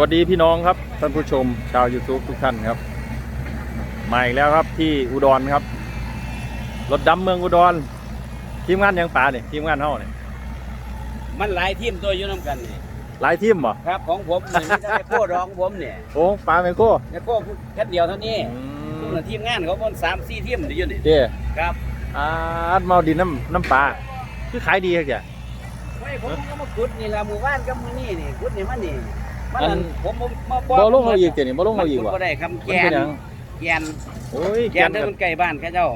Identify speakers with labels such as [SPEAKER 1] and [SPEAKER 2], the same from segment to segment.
[SPEAKER 1] วัสดีพี่น้องครับท่านผู้ชมชาว YouTube ทุกท่านครับ มาอีกแล้วครับที่อุดรครับ รถดำเมืองอุดร ทีมงานหยังป่าเนี่ยทีมงานเฮาเนี่ย
[SPEAKER 2] มันหลายทีมตัวอยู่น้ำกันนี่
[SPEAKER 1] หลายทีมบ่
[SPEAKER 2] ครับของผมนี่ไม่ได้โค้ร้องผมเนี่ย
[SPEAKER 1] โอ้ป่าไมโคร
[SPEAKER 2] ในโค้แค่เดียวเท่านี้
[SPEAKER 1] อื
[SPEAKER 2] ทุก
[SPEAKER 1] ม
[SPEAKER 2] ทีมงานเขาบนสามสี่ทีมอยู่นี่
[SPEAKER 1] เจ้
[SPEAKER 2] ครับ
[SPEAKER 1] อาดเมาดินน้ำน้ำปลาคือขายดีครับจ้ะ
[SPEAKER 2] ไว้ผมก็มาขุดนี่ละหมู่บ้านกับหมือนี่นี่ขุดนี่มันนี่มัน
[SPEAKER 1] อัน
[SPEAKER 2] นั่นผมผมมา
[SPEAKER 1] บ่ลงเอาอีกเจ้นี่บ่ลงเอาอีก
[SPEAKER 2] มัน
[SPEAKER 1] ว่ะ
[SPEAKER 2] ขุดบ่ได้คำ
[SPEAKER 1] มัน
[SPEAKER 2] แก
[SPEAKER 1] เป็น
[SPEAKER 2] น
[SPEAKER 1] หยัง
[SPEAKER 2] แกน
[SPEAKER 1] โอ้ย
[SPEAKER 2] แก
[SPEAKER 1] แก
[SPEAKER 2] น
[SPEAKER 1] น
[SPEAKER 2] เด้อ
[SPEAKER 1] กับ
[SPEAKER 2] มันใกล้บ้านเขาเจ้า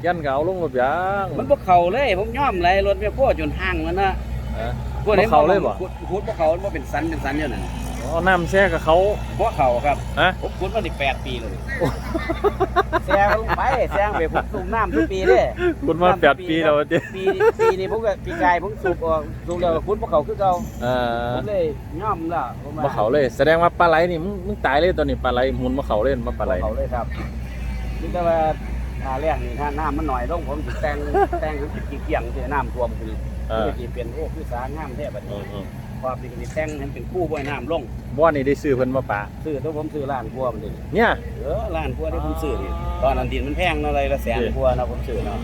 [SPEAKER 1] แกนก็เอาลงกับยาง
[SPEAKER 2] มันบ่เข้าเลยผมยอมเลยรถแม่โค้จนห่างมันนะ
[SPEAKER 1] เออ
[SPEAKER 2] พวกนี้
[SPEAKER 1] บ่เข้าเลยบ่
[SPEAKER 2] ขุดขุดบ่เข้ามันบ่เป็นสันเป็นสันอยู่นั่น
[SPEAKER 1] เอาน้ำแช่กับเขา
[SPEAKER 2] บ่เข้าครับ
[SPEAKER 1] ฮะ
[SPEAKER 2] ผมขุดมาได้แปดปีเลยแซงลงไปแซงไปผมสูบน้ำทุกปีเด้
[SPEAKER 1] คุณมาแปดปีแล้วเจ้
[SPEAKER 2] ปีปีนี้ผมก็ปีกายผมสูบออกสูบแล้วคุณพวกเขาคือเขา
[SPEAKER 1] เออ
[SPEAKER 2] ผมเลยย่อมแล้วผมว่
[SPEAKER 1] มาเขาเลย แสดงว่าปลาไหลนี่มึงมึงตายเลยตอนนี้ปลาไหลหมุนมาเขาเล่นมาปลาไหล
[SPEAKER 2] บ่เขาเลยครับนี่แต่ว่าหาแรกนี่ถ้าน้ำมันหน่อยลงผมสิแต่งแต่งให้เป็นกี่เกี่ยงที่น้ำท่วมคือ
[SPEAKER 1] เออ
[SPEAKER 2] จะเป็นโอ้คือสางามแท้บัด
[SPEAKER 1] เอ
[SPEAKER 2] นี้
[SPEAKER 1] อเออ
[SPEAKER 2] ความจริงนี่แต่งให้เป็นคู่บ่อยน้ำลง
[SPEAKER 1] บ่นี่ได้ซื้อเพิ่นมาปลา
[SPEAKER 2] ซื้อตัวผมซื้อร้านพัวมันดิ
[SPEAKER 1] เนี่ย
[SPEAKER 2] เออร้านพัวที่ผมซื้อนี่ตอนนั้นดินมันแพงเนาะอะไรละแสนพัวเนาะผมซื้อเนาะ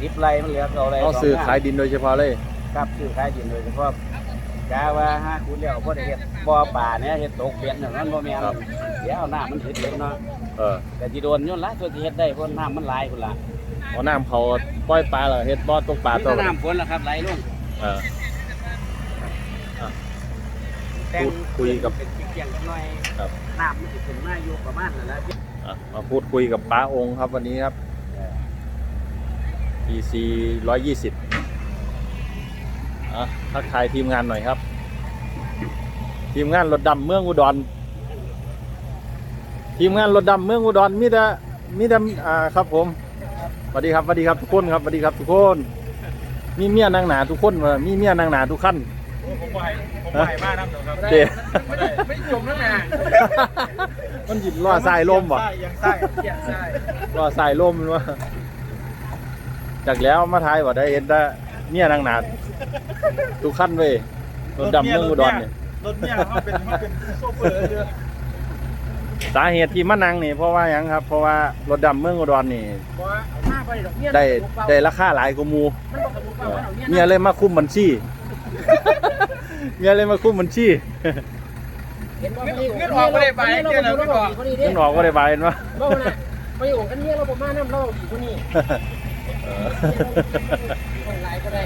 [SPEAKER 2] สิบไร่มันเหลือเอาอะไร
[SPEAKER 1] เอาซื้อขายดินโดยเฉพาะเลย
[SPEAKER 2] ครับซื้อขายดินโดยเฉพาะกาว่าหาคุณแล้วบ่ได้เฮ็ดบ่อป่าเนี่ยเฮ็ดตกเปลี่ยนอย่างนั้นบ่แม่นเดี๋ยวเอาน้ำมันเฮ็ดเองเนาะ
[SPEAKER 1] เออ
[SPEAKER 2] แต่สิโดนย้อนละตัวสิเฮ็ดได้เพราะน้ำมันหลายพุ่นล่ะ
[SPEAKER 1] เอาน้ำเขาปล่อยปลาเหรอเฮ็ดบ่อตกปลา
[SPEAKER 2] มี
[SPEAKER 1] ตัว
[SPEAKER 2] แต่น้ำฝนล่ะครับไหลลง
[SPEAKER 1] เออ
[SPEAKER 2] แต่ง
[SPEAKER 1] พูดคุยกับ
[SPEAKER 2] เป็นเกี่ยงๆจักหน่อย
[SPEAKER 1] ครับ
[SPEAKER 2] น้ำมันสิขึ้นมาอยู่ประมาณนั้นแหละ
[SPEAKER 1] อะมาพูดคุยกับป้าองค์ครับวันนี้ครับ PC 120อะทักทายทีมงานหน่อยครับ ทีมงานรถดำเมืองอุดร ทีมงานรถดำเมืองอุดรมีแต่มีแต่อ่าครับผมสวัสดีครับสวัสดีครับทุกคนครับสวัสดีครับทุกคน มีเมียนางหนาทุกคนว่ามีเมียนางหนาทุกขั้น
[SPEAKER 3] ผมไหวผมไหวมากนะครั
[SPEAKER 1] เจ๊
[SPEAKER 3] ไม่ได้ไม่จมนั่นน่ะ
[SPEAKER 1] มันหยิบล่อสายลมบ่
[SPEAKER 3] ยังใต้ยังใต้
[SPEAKER 1] ล่อสายลมมันว่าจากแล้วมาทายว่าได้เห็นแต่เมียนางหนาทุกขั้นเว้ยรถดำเมืองอุดรเนี่ย
[SPEAKER 3] รถเนี่ยเขาเป็นเขาเป็นโซเฟอร์เรือ
[SPEAKER 1] สาเหตุที่มานั่งนี่เพราะว่าหยังครับ เพราะว่ารถดำเมืองอุดรนี่
[SPEAKER 3] บอกว่าห้าไปดอกเนี่ย
[SPEAKER 1] ได้ได้ราคาหลายกว่าหมู
[SPEAKER 3] มันบอกกับผมว่าเอาเนี่ย
[SPEAKER 1] เมียเลยมาคุมบัญชี เมียเลยมาคุมบัญชี
[SPEAKER 3] เงินออกไม่ได้ไปเนี่ยเราไม่บอก
[SPEAKER 1] เงินออกก็ได้บายเห็นปะ
[SPEAKER 4] บ่นะไปอยู่กันเนี่ยเราบ่มาน้ำเราอีกคนนี้
[SPEAKER 1] เออ
[SPEAKER 4] ของหลายก็ได้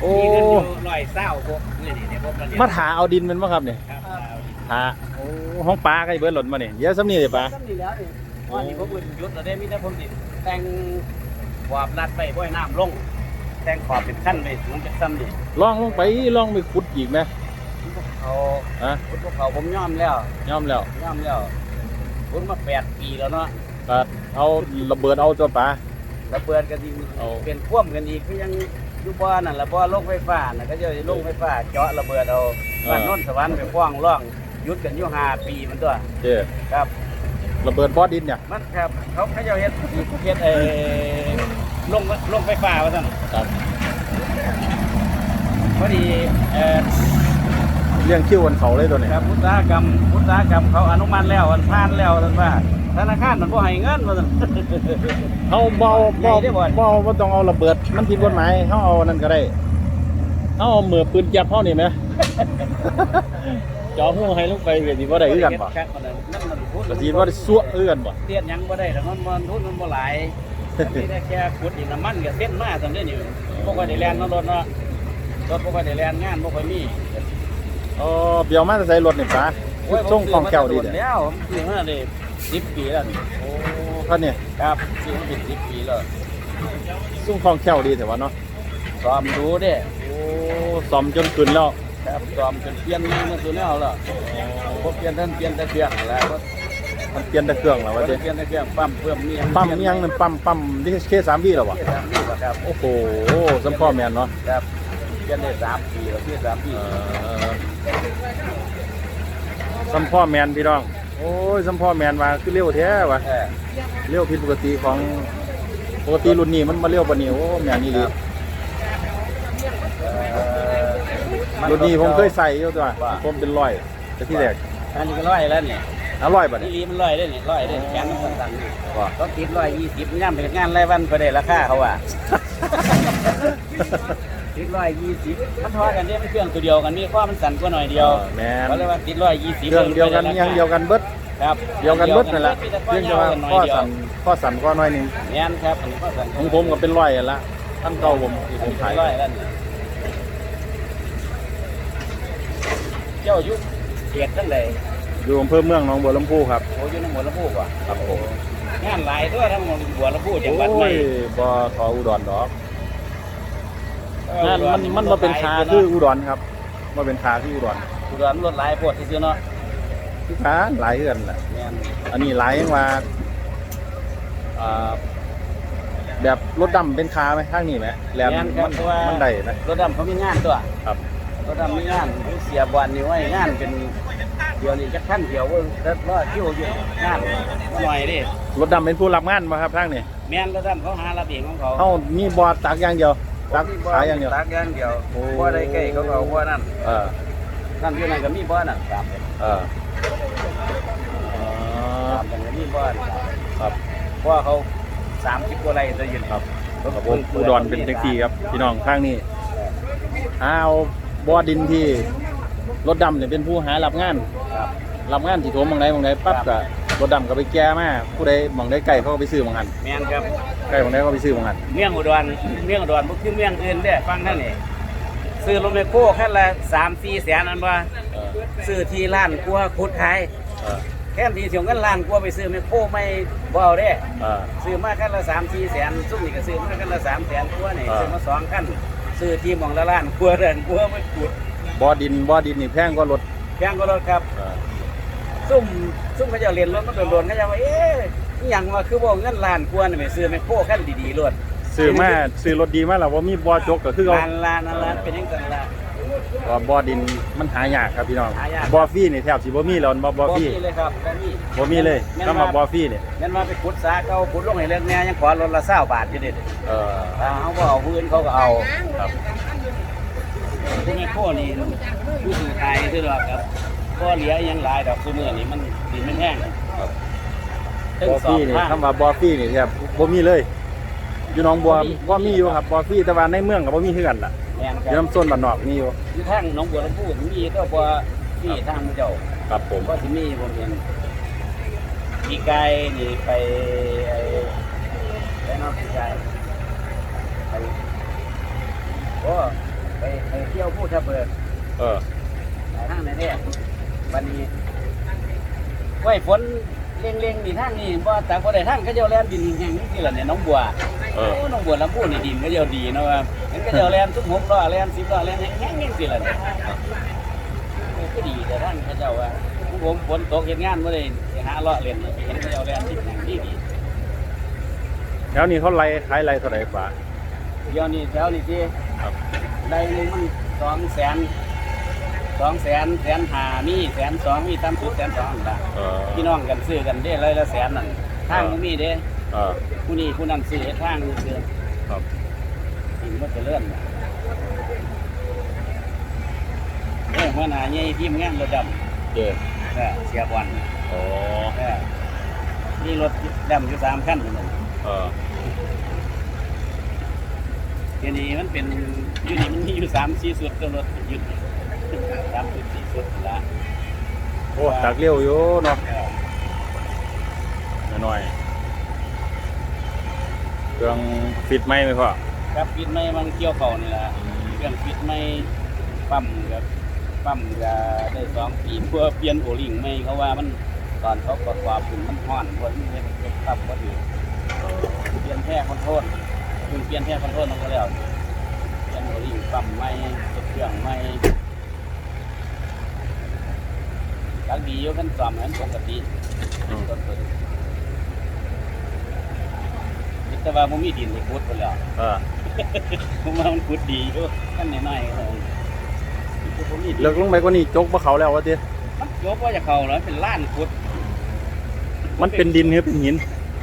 [SPEAKER 1] โอ้
[SPEAKER 2] มีเงินอยู่ร้อยเศร้าพวกนี่นี่เนี่ยพวกกันเนี่ย
[SPEAKER 1] มาถาเอาดินแมันปะครับเนี่ย
[SPEAKER 2] ครับเอาดิ
[SPEAKER 1] ถาโอ้ห้องปลาใกล้เบิร์ดหล่นมาเนี่ยเดี๋ยอะสำนีเลยปลา
[SPEAKER 2] ซ้ำนี่แล้วนี่วันนี้ผมเพิ่นหยุดแล้วได้มีแต่ผมสิแต่งขอบรัดไปบ่อยน้ำลง แต่งขอบเป็นขั้นไปสูงจากซ้ำนี่
[SPEAKER 1] ลองลงไปลองไปขุดอีกไหม
[SPEAKER 2] เขา
[SPEAKER 1] ฮะ
[SPEAKER 2] พวกเขาผมยอมแล้ว
[SPEAKER 1] ยอมแล้ว
[SPEAKER 2] ยอมแล้วผมมาแปดปีแล้วเนาะ
[SPEAKER 1] ก็เอาระเบิดเอาตัวปลา
[SPEAKER 2] ระเบิดกันดี
[SPEAKER 1] เอา
[SPEAKER 2] เป็นพ่วมกันอีกก็ยังอยู่บ่อนั่นละบ่อโลกไฟฟ้าน่ะก็จะลงไฟฟ้าเจาะระเบิดเอาบ้านโนนสวรรค์ไปฟ้องร้องหยุดกันอยู่ห้าปีมันตัว
[SPEAKER 1] เจ้
[SPEAKER 2] ครับ
[SPEAKER 1] ระเบิดบอดินเนี่ย
[SPEAKER 2] มันครับเขาเขาจะเฮ็ดเฮ็ดเอ่อ ลงลงไฟฟ้าว่าซั่น
[SPEAKER 1] ครับ
[SPEAKER 2] พอดีเอ่อ
[SPEAKER 1] เลี้ยงคิ้วกันเขาเลยตัวเนี้
[SPEAKER 2] ครับอุตสาหกรรมอุตสาหกรรมเขาอนุมัติแล้วมันผ่านแล้วท่านว่าธนาคารมันบ่ให้เงินว่าซั่น
[SPEAKER 1] เขาเบาเบา
[SPEAKER 2] ใหญ่ได้บ่
[SPEAKER 1] เบาว่าต้องเอาระเบิด มันผิดกฎหมายเขาเอานั่นก็ได้เขาเอามือปืนจับเขานี่ไหมจ่อหัวให้ลงไปก็สิบ่ได้คือกันบ่
[SPEAKER 2] ครับมันนั่นมันพูด
[SPEAKER 1] ก็สิบ่ได้ซั่วคือกันบ่
[SPEAKER 2] เตียนหยังบ่ได้แต่มันมันทุนมันบ่หลาย มีแต่แค่ขุดดินน้ำมันกับเส้นมาซั่นเด้อนี่บ่ค่อยได้แล่นเนาะรถเนาะรถบ่ค่อยได้แล่นงานบ่ค่อยมี
[SPEAKER 1] อ๋อเบียวมาจะใส่รถนี่ปลา
[SPEAKER 2] โอ้ย
[SPEAKER 1] ส่งของแก้วดี
[SPEAKER 2] เด้
[SPEAKER 1] เด้อ
[SPEAKER 2] แล้วผมซื้อมาได้10ปีแล้วนี่
[SPEAKER 1] โอ้คันนี้
[SPEAKER 2] ครับซื้อมาเป็น10ปีแล้ว
[SPEAKER 1] ส่งของแก้วดีแต่ว่าเนาะ
[SPEAKER 2] ซ้อมดูเด้
[SPEAKER 1] โอ้ซ่อมจนขึ้นแล้ว
[SPEAKER 2] ครับซ้อมจนเปลี่ยนงานมาสู่แนวแล้วบ่เปลี่ยนท่านเปลี่ยนแต่เครื่องแล้วบ่
[SPEAKER 1] มันเปลี่ยนแต่เครื่องแล้ว
[SPEAKER 2] บ่
[SPEAKER 1] ว่า
[SPEAKER 2] ได้
[SPEAKER 1] สิ
[SPEAKER 2] เปลี่ยนแต่เครื่องปั๊มเพิ่มมีหยัง
[SPEAKER 1] ปั๊มอิหยังนั่นปั๊มปั๊มที่เคสามวีแล้ววะ
[SPEAKER 2] เปลี่ยนสามปีแล้วครับ
[SPEAKER 1] โอ้โหสัมพ่อแม่นเนาะ
[SPEAKER 2] ครับเปลี่ยนได้สามปีแล้วเปลี่ยนสามปี
[SPEAKER 1] เอ่อสัมพ่อแมนพี่น้อง โอ้ยสัมพ่อแมนมาคือเร็วแท้วะ
[SPEAKER 2] เออ
[SPEAKER 1] เร็วผิดปกติของปกติรุ่นนี้มันมาเร็วกว่านี้โอ้แมนนี่ดี
[SPEAKER 2] เอ่อ
[SPEAKER 1] รถนี้ผมเคยใส่อยู่ตัวผมเป็นร้อยแต่ที่แรก
[SPEAKER 2] อันนี้ก็ร้อยแล้วเนี่ย
[SPEAKER 1] อร่อยบ่
[SPEAKER 2] นี่
[SPEAKER 1] เนี่ย
[SPEAKER 2] ลีมันร้อยได้เนี่ยร้อยได้แขนมันสั่นๆนี่
[SPEAKER 1] ว่า
[SPEAKER 2] เขาติดร้อยยี่สิบย่ำเป็นงานรายวันก็ได้ราคาเขาว่าติดร้อยยี่สิบมันทอกันเนี่ยมันเครื่องตัวเดียวกันนี่ข้อมันสั่นกว่าหน่อยเดียว
[SPEAKER 1] แม่น
[SPEAKER 2] เขาเรียกว่าติดร้อยยี่สิบ
[SPEAKER 1] เครื่องเดียวกันยังเดียวกันเบิด
[SPEAKER 2] ครับ
[SPEAKER 1] เดียวกันเบิดนั่นแหละเพียงแต่ว่าข้อสั่นข้อสั่นข้อน้อยหนึง
[SPEAKER 2] แม่นครับอันนี้ข้อสั่น
[SPEAKER 1] ของผมก็เป็นร้อยอันละท่านเก่าผมที่ผมขาย
[SPEAKER 2] ร้อยแล้วเนี่ยเจ้ายุคเกียรติทั้งใด
[SPEAKER 1] อยู่อำเภอเมืองหนองบัวลำพูครับ
[SPEAKER 2] โอ้ยอยู่ในหมวดลำพูว่ะ
[SPEAKER 1] ครับผม
[SPEAKER 2] งานหลายตัวทั้งหมดบัวลำพูจังหวัด
[SPEAKER 1] โอ้
[SPEAKER 2] ใหม่
[SPEAKER 1] ยบ่ขออุดรดอกงานมันมันบ่เป็นคาคืออุดรครับบ่เป็นคาคืออุดร
[SPEAKER 2] อุดรรถหลายปวดที่ซื้อเนาะ
[SPEAKER 1] คือคาหลายเฮือนแหละ
[SPEAKER 2] แม่น
[SPEAKER 1] อันนี้หลายยังว่าอ่าแบบรถดำเป็นคาไหมข้างนี้ไหมแหลม
[SPEAKER 2] แม่นค
[SPEAKER 1] มั
[SPEAKER 2] รับ
[SPEAKER 1] น
[SPEAKER 2] เพราะว่า
[SPEAKER 1] มันได้ไหม
[SPEAKER 2] รถดำเขามีงานตัว
[SPEAKER 1] ครับ
[SPEAKER 2] รถดำมีงานเสียบวันนี่ไว้งานเป็นเดี๋ยวนี้จะขั้นเดียวเว้ยแล้วรอคิวอยู่งานมาหน่อยดิ
[SPEAKER 1] รถดำเป็นผู้รับงานมาครับทางนี้
[SPEAKER 2] แม่นรถดำเขาหาระเบียงของเขา
[SPEAKER 1] เฮามีบอร์ดตักอย่างเดียวตักขายอย่างเดียว
[SPEAKER 2] ตักอย่างเดียว
[SPEAKER 1] โอ้
[SPEAKER 2] บ่ได้ใกล้เขาก็เอาบ่นั่น
[SPEAKER 1] เออ
[SPEAKER 2] นั่นอยู่นั่นก็มีบ่นั่นครับ
[SPEAKER 1] เอออ๋อ
[SPEAKER 2] ครับมันก็มีบ่นั่น
[SPEAKER 1] ครับ
[SPEAKER 2] เพราะว่าเขา30กว่าไร่จะยืน
[SPEAKER 1] ครับครับผมอุดรเป็นแท็กซี่ครับพี่น้องข้างนี้หาเอา บอดินที่รถดำเนี่ยเป็นผู้หารับงาน
[SPEAKER 2] ครับ
[SPEAKER 1] รับงานที่โถมบางใดบางใดปั๊บก็รถดำก็ไปแก้มาผู้ใดบางใดไก่เขาก็ไปซื้อบางหัน
[SPEAKER 2] แม่นครับ
[SPEAKER 1] ไก่บางใดก็ไปซื้อบางหัน
[SPEAKER 2] เมี่ยงอุดรเมี่ยงอุดรบ่คือเมี่ยงอื่นเด้อฟังท่านนี่ซื้อรถแมคโครคันละ3-4แสนอันว่า
[SPEAKER 1] เออ
[SPEAKER 2] ซื้อที่ร้านกลัวขุดขาย
[SPEAKER 1] เออ
[SPEAKER 2] แค่ที่เสียงกันล้านกว่าไปซื้อแมคโครไม่บ่เอาเด้
[SPEAKER 1] เออ
[SPEAKER 2] ซื้อมาคันละสามสี่แสนซุ่มนี่ก็ซื้อมาคันละสามแสนกว่านี่
[SPEAKER 1] อ่า
[SPEAKER 2] ซื้อมาสองคัน ซื้อที่หมองละล้านกว่าเดินกว่าไม่ขุด
[SPEAKER 1] บอดินบอดินนี่แพงกว่ารถ
[SPEAKER 2] แพงก็รถครับ
[SPEAKER 1] เออ
[SPEAKER 2] ซุ่มซุ่มเขาเจะเรียนรถมันโดนๆเขาจะว่าเอ๊ะอหย่างว่าคือบ่เงินล้านกว่านี่ไปซื้อแมคโครคันดีๆรถ
[SPEAKER 1] ซื้อมาซื้อรถดีมาแล้วว่ามีบอจกก็คือเขา
[SPEAKER 2] ล้านล้านล้านล้านเป็นยังไงล่ะ
[SPEAKER 1] ว่าบอดินมันหายากครับพี่น้อง
[SPEAKER 2] หายาก
[SPEAKER 1] บอฟรี่นี่แทบสิบ่มีแล้วบ่บอฟรี่
[SPEAKER 2] มีเลยครับบ่มี
[SPEAKER 1] บ่มีเลย
[SPEAKER 2] แม่น
[SPEAKER 1] คำ
[SPEAKER 2] ว่า
[SPEAKER 1] ว่าบอฟรี่เนี่ย
[SPEAKER 2] แม่นว่าไปขุดสาเก่าขุดลงให้เลิกแน่ยังขอรถละ20บาทอยู่เด็ด
[SPEAKER 1] เออ
[SPEAKER 2] ถ้าเขาบ่เอาพื้นเขาก็เอา
[SPEAKER 1] ครับ
[SPEAKER 2] พวกแม่โคนี่ผู้สื่อขายคือดอกครับก็เหลียยังหลายดอกคือมือนี่มันดินมันแห้ง
[SPEAKER 1] ครับ
[SPEAKER 2] ถึง
[SPEAKER 1] บอ
[SPEAKER 2] ส
[SPEAKER 1] ฟ
[SPEAKER 2] อง
[SPEAKER 1] รี่นี่
[SPEAKER 2] ข้าง
[SPEAKER 1] คำว่าบอฟรี่นี่แทบบ่มีเลย อยู่หนองบัวบ่มีอยู่ครับบอฟรี่แต่ว่าในเมืองก็บ่มีคือกันล่ะ
[SPEAKER 2] แม่น
[SPEAKER 1] อ
[SPEAKER 2] ค
[SPEAKER 1] ยู่
[SPEAKER 2] รับ
[SPEAKER 1] น้ำส้นบ้านนอกมีอยู่
[SPEAKER 2] อยู่ทางหนองบัวลำพูมีก็บ่มีทางเจ้า
[SPEAKER 1] ครับผม
[SPEAKER 2] ก็สิมีผมเห็นปีกายนี่ไปไอ้ไปนอกปีกายไปโอ้ไปไปเที่ยวพูดทะเบิด
[SPEAKER 1] เออ
[SPEAKER 2] หลายทางในแท้วันนี้ไว้ฝนเร่งๆนี่ทางนี่บ่แต่บ่ได้ทางเขาเจ้าแล่นดินแห้งนี่คือล่ะเนี่ยหน้องบัว
[SPEAKER 1] เออ
[SPEAKER 2] โอ้หน้องบัวลำพูนี่ดินเขาเจ้าดีเนาะว่าเห็นเขาเจ้าแล่นทุกหกล้อแล่น10ล้อแล่นแห้งๆสิล่ะเนี่ยโอ้ก็ดีแต่ท่านเขาเจ้าว่าผมฝนตกเฮ็ดงานบ่ได้ไปหาเลาะเล่นเห็นเขาเจ้าแล่นดินแห้งดีดี
[SPEAKER 1] แล้วนี่เขาไล่ขายไล่เท่าไหร่ฝา
[SPEAKER 2] เดี๋ยวนี้แถวนี้สิ
[SPEAKER 1] ครับ
[SPEAKER 2] ได้หนึงมัน2แสน2แสนแสนห้ามีแสนสองมีต่ำสุดแสนสองนั่นล่ะ
[SPEAKER 1] เออ
[SPEAKER 2] พี่น้องกันซื้อกันได้เลยละแสนนั่นทางบ่มีเด้
[SPEAKER 1] เออ
[SPEAKER 2] ผู้นี้ผู้นั้นซื้อเฮ็ดทางซื้อ
[SPEAKER 1] ครับ
[SPEAKER 2] สิ่ง มันจะเลื่อนน่ะเอ้ยหัวหน้าใหญ่ทีมงานรถด
[SPEAKER 1] เด้อำ
[SPEAKER 2] เออเสียบอล
[SPEAKER 1] อ๋อ
[SPEAKER 2] เออนี่รถดำอยู่สามคันนั่นน่ะ
[SPEAKER 1] เออ
[SPEAKER 2] เดี๋ยวนี้มันเป็นอยู่นี่มันมีอยู่สามสี่สุดก็รถหยุดสามสุดสี่สุดละ
[SPEAKER 1] โอ้ตักเร็วอยู่เนาะ
[SPEAKER 2] เออ
[SPEAKER 1] หน่อยๆเครื่องฟิตไหมไหมพ่อ
[SPEAKER 2] ครับปิดไม่มันเกี่ยวเข่านี่แหละเครื่องปิดไม่ปั๊มกับปั๊มก็ได้สองปีเพื่อเปลี่ยนโอลิงไม่เขาว่ามันตอนเขาประกอบขึ้นมันห้อนบนเฮ็ดเฮ็ดปั๊มก็ถือเปลี่ยนแค่คอนโทรลคุณเปลี่ยนแค่คอนโทรลลงไปแล้วเปลี่ยนหัวลิงปั๊มไม่เครื่องไม่กักดีอยู่กันซ่อมนั้นปกติ
[SPEAKER 1] อืม
[SPEAKER 2] ต้นต้นแต่ว่ามันมีดินไปขุดไปแล้ว
[SPEAKER 1] เออ
[SPEAKER 2] ผมว่ามันขุดดีอยู่กันน้อยๆครับผมมีดิน
[SPEAKER 1] เลิกลงไปกว่านี้จกบ่เขาแล้ววะติ
[SPEAKER 2] มันยกว่าจะเข้าแล้วเป็นล้านขุด
[SPEAKER 1] มันเป็นดินหรือเป็นหิน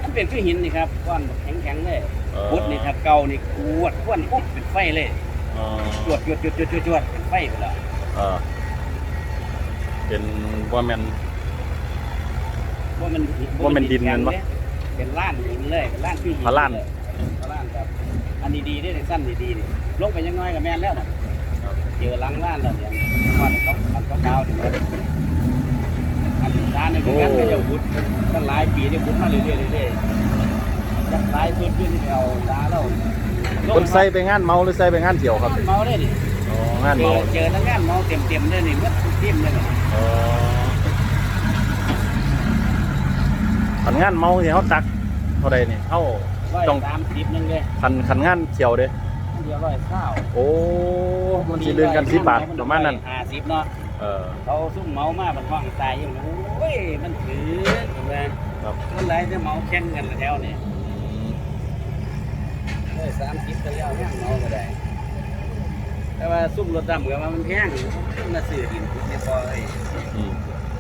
[SPEAKER 2] มันเป็นคือหินนี่ครับก้อนแข็งๆเลย
[SPEAKER 1] เออ
[SPEAKER 2] ขุดนี่ถ้าเก่านี่กวดก้วนปุ๊บเป็นไฟเลย
[SPEAKER 1] เออ๋อ
[SPEAKER 2] จวดจวดจวดจวดจวดจวดเป็นไฟไปแล้ว
[SPEAKER 1] เออเป็นว่าแมน
[SPEAKER 2] ว่ามัน
[SPEAKER 1] ว่ามันดินมันปะ
[SPEAKER 2] เป็นล้านหินเลยเป็นล้านที่หิน
[SPEAKER 1] พะล้าน
[SPEAKER 2] เลยพะล้านครับ อั นดีๆได้ในสั้นดีๆนี่ลงไปยังน้อยกับแม่นแล้วนะเจอหลังล้านแล้วเนี่ยมันต้องมันต้องดาวถึงแล้วอันร้านนี่คือกันก็จะพุดตั้งหลายปีได้พุดมาเรื่อยๆเรื่อยๆจะหลายพื้นที่ที่เอาดาแล้ว
[SPEAKER 1] คนใส่ไปงานเมาหรือใส่ไปงานเที่ยวครับ
[SPEAKER 2] เมาได้ดิ
[SPEAKER 1] อ๋องาน
[SPEAKER 2] เจ
[SPEAKER 1] เมา
[SPEAKER 2] อเจอทั้งงานเมาเต็มๆเลยนี่มัดทุกทีมเลยนี่
[SPEAKER 1] อ๋อขันงานเมาที่เขาตักเท่าใดนี่เขา
[SPEAKER 2] ร้อย
[SPEAKER 1] ต้อง
[SPEAKER 2] สามสิบนึงเลย
[SPEAKER 1] ขันขันงานเที่ยวเด้
[SPEAKER 2] เดียวร้อยเศร้า
[SPEAKER 1] โอ้มันสิเดือนกันสิบบาทประมาณนั้น
[SPEAKER 2] ห้าสิบเนาะ
[SPEAKER 1] เออ
[SPEAKER 2] เขาซุ่มเมามามันห้องตายอยู่โอ้ยมันถือใช่ไหม
[SPEAKER 1] ครับ
[SPEAKER 2] มันไหลจะเมาแข่งกันแถวนี้ร้อยสามสิบก็แล้วแม่งเมาก็ได้ แต่ว่าซุ่มรถดำกับว่ามันแพงมันน่าซื้อดินเรียบร้อย